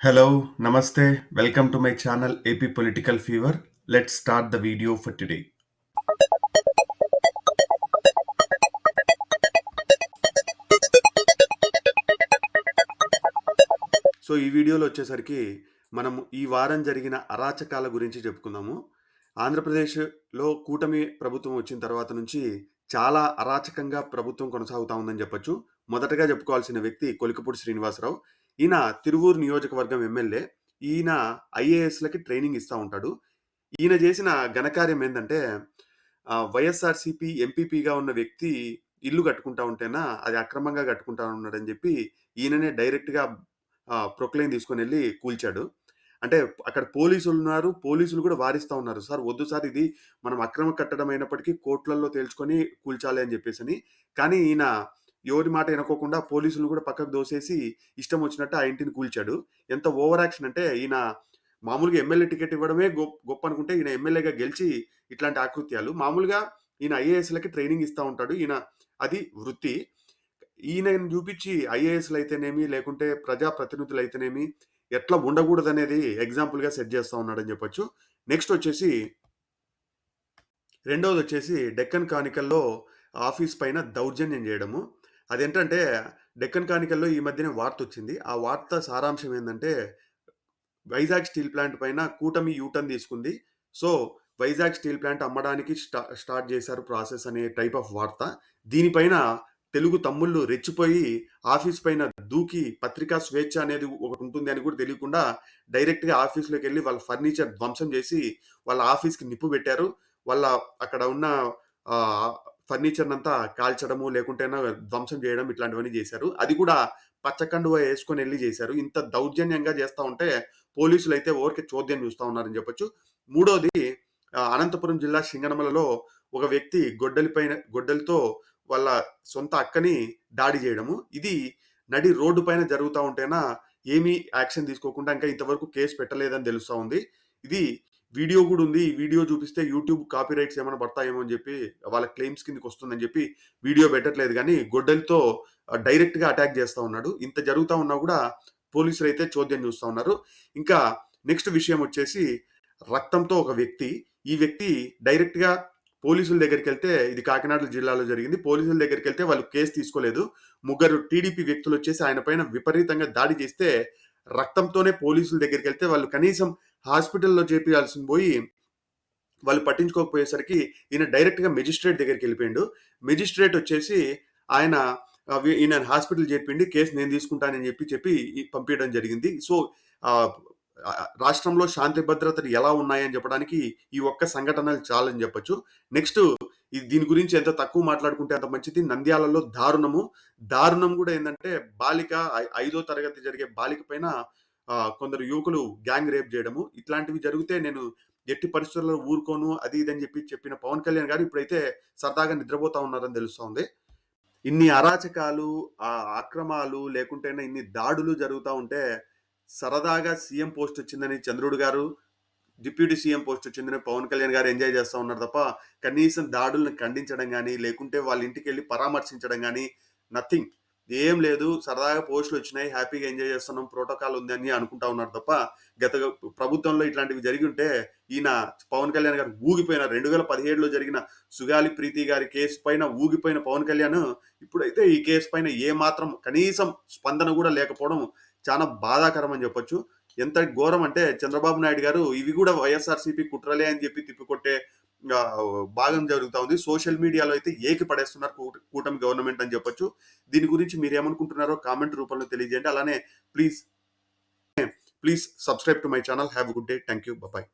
Hello నమస్తే welcome to my channel AP political fever let start the video for today so ఈ వీడియోలో వచ్చేసరికి మనం ఈ వారం జరిగిన అరాచకాల గురించి చెప్పుకుందాము. ఆంధ్రప్రదేశ్లో కూటమి ప్రభుత్వం వచ్చిన తర్వాత నుంచి చాలా అరాచకంగా ప్రభుత్వం కొనసాగుతా ఉందని చెప్పొచ్చు. మొదటగా చెప్పుకోవాల్సిన వ్యక్తి కొలికపూడి శ్రీనివాసరావు. ఈయన తిరువూరు నియోజకవర్గం ఎమ్మెల్యే ఈయన ఐఏఎస్లకి ట్రైనింగ్ ఇస్తూ ఉంటాడు. ఈయన చేసిన ఘనకార్యం ఏంటంటే వైఎస్ఆర్సిపి వైఎస్ఆర్సీపీ ఎంపీపీగా ఉన్న వ్యక్తి ఇల్లు కట్టుకుంటా ఉంటేనా అది అక్రమంగా కట్టుకుంటా ఉన్నాడని చెప్పి ఈయననే డైరెక్ట్గా ప్రొక్లైన్ తీసుకొని వెళ్ళి కూల్చాడు. అంటే అక్కడ పోలీసులు ఉన్నారు పోలీసులు కూడా వారిస్తూ ఉన్నారు. సార్ వద్దు సార్ ఇది మనం అక్రమ కట్టడం అయినప్పటికీ కోర్టులలో తేల్చుకొని కూల్చాలి అని చెప్పేసి అని కానీ ఈయన ఎవరి మాట వినకోకుండా పోలీసులు కూడా పక్కకు దోసేసి ఇష్టం వచ్చినట్టు ఆ ఇంటిని కూల్చాడు. ఎంత ఓవర్ యాక్షన్ అంటే ఈయన మామూలుగా ఎమ్మెల్యే టికెట్ ఇవ్వడమే గొప్ప గొప్ప అనుకుంటే ఈయన ఎమ్మెల్యేగా గెలిచి ఇట్లాంటి ఆకృత్యాలు. మామూలుగా ఈయన ఐఏఎస్లకి ట్రైనింగ్ ఇస్తూ ఉంటాడు. ఈయన అది వృత్తి. ఈయన చూపించి ఐఏఎస్లు అయితేనేమి లేకుంటే ప్రజా ప్రతినిధులు అయితేనేమి ఎట్లా ఉండకూడదు అనేది ఎగ్జాంపుల్గా సెట్ చేస్తూ ఉన్నాడని చెప్పొచ్చు. నెక్స్ట్ వచ్చేసి రెండవది వచ్చేసి డెక్కన్ కానికల్లో ఆఫీస్ పైన దౌర్జన్యం చేయడము. అదేంటంటే డెక్కన్ కానికల్లో ఈ మధ్యనే వార్త వచ్చింది ఆ వార్త సారాంశం ఏంటంటే వైజాగ్ స్టీల్ ప్లాంట్ పైన కూటమి యూటర్న్ తీసుకుంది. సో వైజాగ్ స్టీల్ ప్లాంట్ అమ్మడానికి స్టా స్టార్ట్ చేశారు ప్రాసెస్ అనే టైప్ ఆఫ్ వార్త. దీనిపైన తెలుగు తమ్ముళ్ళు రెచ్చిపోయి ఆఫీస్ పైన దూకి పత్రికా స్వేచ్ఛ అనేది ఒకటి ఉంటుంది అని కూడా తెలియకుండా డైరెక్ట్గా ఆఫీస్లోకి వెళ్ళి వాళ్ళ ఫర్నిచర్ ధ్వంసం చేసి వాళ్ళ ఆఫీస్కి నిప్పు పెట్టారు. వాళ్ళ అక్కడ ఉన్న ఫర్నిచర్ అంతా కాల్చడము లేకుంటే ధ్వంసం చేయడం ఇట్లాంటివన్నీ చేశారు. అది కూడా పచ్చకండువ వేసుకొని వెళ్ళి చేశారు. ఇంత దౌర్జన్యంగా చేస్తూ ఉంటే పోలీసులు అయితే ఓరికి చోద్యం చూస్తూ ఉన్నారని చెప్పొచ్చు. మూడోది అనంతపురం జిల్లా సింగనమలలో ఒక వ్యక్తి గొడ్డలిపైన గొడ్డలితో వాళ్ళ సొంత అక్కని దాడి చేయడము. ఇది నడి రోడ్డు పైన జరుగుతూ ఉంటేనా ఏమీ యాక్షన్ తీసుకోకుండా ఇంకా ఇంతవరకు కేసు పెట్టలేదని తెలుస్తూ ఉంది. ఇది వీడియో కూడా ఉంది. ఈ వీడియో చూపిస్తే యూట్యూబ్ కాపీ రైట్స్ ఏమైనా పడతాయేమో అని చెప్పి వాళ్ళ క్లెయిమ్స్ కిందకి వస్తుందని చెప్పి వీడియో పెట్టట్లేదు. కానీ గొడ్డలితో డైరెక్ట్గా అటాక్ చేస్తూ ఉన్నాడు. ఇంత జరుగుతూ ఉన్నా కూడా పోలీసులు అయితే చోద్యం చూస్తూ ఉన్నారు. ఇంకా నెక్స్ట్ విషయం వచ్చేసి రక్తంతో ఒక వ్యక్తి ఈ వ్యక్తి డైరెక్ట్గా పోలీసుల దగ్గరికి వెళ్తే ఇది కాకినాడ జిల్లాలో జరిగింది. పోలీసుల దగ్గరికి వెళ్తే వాళ్ళు కేసు తీసుకోలేదు. ముగ్గురు టీడీపీ వ్యక్తులు వచ్చేసి ఆయన పైన విపరీతంగా దాడి చేస్తే రక్తంతోనే పోలీసుల దగ్గరికి వెళ్తే వాళ్ళు కనీసం హాస్పిటల్లో చేపించాల్సింది పోయి వాళ్ళు పట్టించుకోకపోయేసరికి ఈయన డైరెక్ట్గా మెజిస్ట్రేట్ దగ్గరికి వెళ్ళిపోయాడు. మెజిస్ట్రేట్ వచ్చేసి ఆయన ఈయన హాస్పిటల్ చెప్పిండి కేసు నేను తీసుకుంటానని చెప్పి చెప్పి పంపించడం జరిగింది. సో రాష్ట్రంలో శాంతి భద్రతలు ఎలా ఉన్నాయని చెప్పడానికి ఈ ఒక్క సంఘటనలు చాలని చెప్పొచ్చు. నెక్స్ట్ ఇది దీని గురించి ఎంత తక్కువ మాట్లాడుకుంటే అంత మంచిది. నంద్యాలలో దారుణము. దారుణం కూడా ఏంటంటే బాలిక ఐదో తరగతి జరిగే బాలిక పైన కొందరు యువకులు గ్యాంగ్ రేప్ చేయడము ఇట్లాంటివి జరిగితే నేను ఎట్టి పరిస్థితుల్లో ఊరుకోను అది ఇది అని చెప్పి చెప్పిన పవన్ కళ్యాణ్ గారు ఇప్పుడైతే సరదాగా నిద్రపోతా ఉన్నారని తెలుస్తోంది. ఇన్ని అరాచకాలు ఆ అక్రమాలు లేకుంటేనే ఇన్ని దాడులు జరుగుతూ ఉంటే సరదాగా సీఎం పోస్ట్ వచ్చిందని చంద్రుడు గారు డిప్యూటీ సీఎం పోస్ట్ వచ్చిందని పవన్ కళ్యాణ్ గారు ఎంజాయ్ చేస్తూ ఉన్నారు తప్ప కనీసం దాడులను ఖండించడం కానీ లేకుంటే వాళ్ళ ఇంటికి వెళ్ళి పరామర్శించడం కానీ నథింగ్. ఏం లేదు సరదాగా పోస్టులు వచ్చినాయి హ్యాపీగా ఎంజాయ్ చేస్తున్నాం ప్రోటోకాల్ ఉంది అని అనుకుంటా ఉన్నారు తప్ప గత ప్రభుత్వంలో ఇట్లాంటివి జరిగి ఉంటే ఈయన పవన్ కళ్యాణ్ గారు ఊగిపోయిన రెండు వేల పదిహేడులో జరిగిన సుగాలి ప్రీతి గారి కేసు పైన ఊగిపోయిన పవన్ కళ్యాణ్ ఇప్పుడైతే ఈ కేసు పైన ఏ మాత్రం కనీసం స్పందన కూడా లేకపోవడం చాలా బాధాకరం అని చెప్పొచ్చు. ఎంత ఘోరం అంటే చంద్రబాబు నాయుడు గారు ఇవి కూడా వైఎస్ఆర్సీపీ కుట్రలే అని చెప్పి తిప్పికొట్టే భాగం జరుగుతూ ఉంది. సోషల్ మీడియాలో అయితే ఏకి పడేస్తున్నారు కూటమి గవర్నమెంట్ అని చెప్పొచ్చు. దీని గురించి మీరు ఏమనుకుంటున్నారో కామెంట్ రూపంలో తెలియజేయండి. అలానే please please subscribe to my channel. Have good day. Thank you bye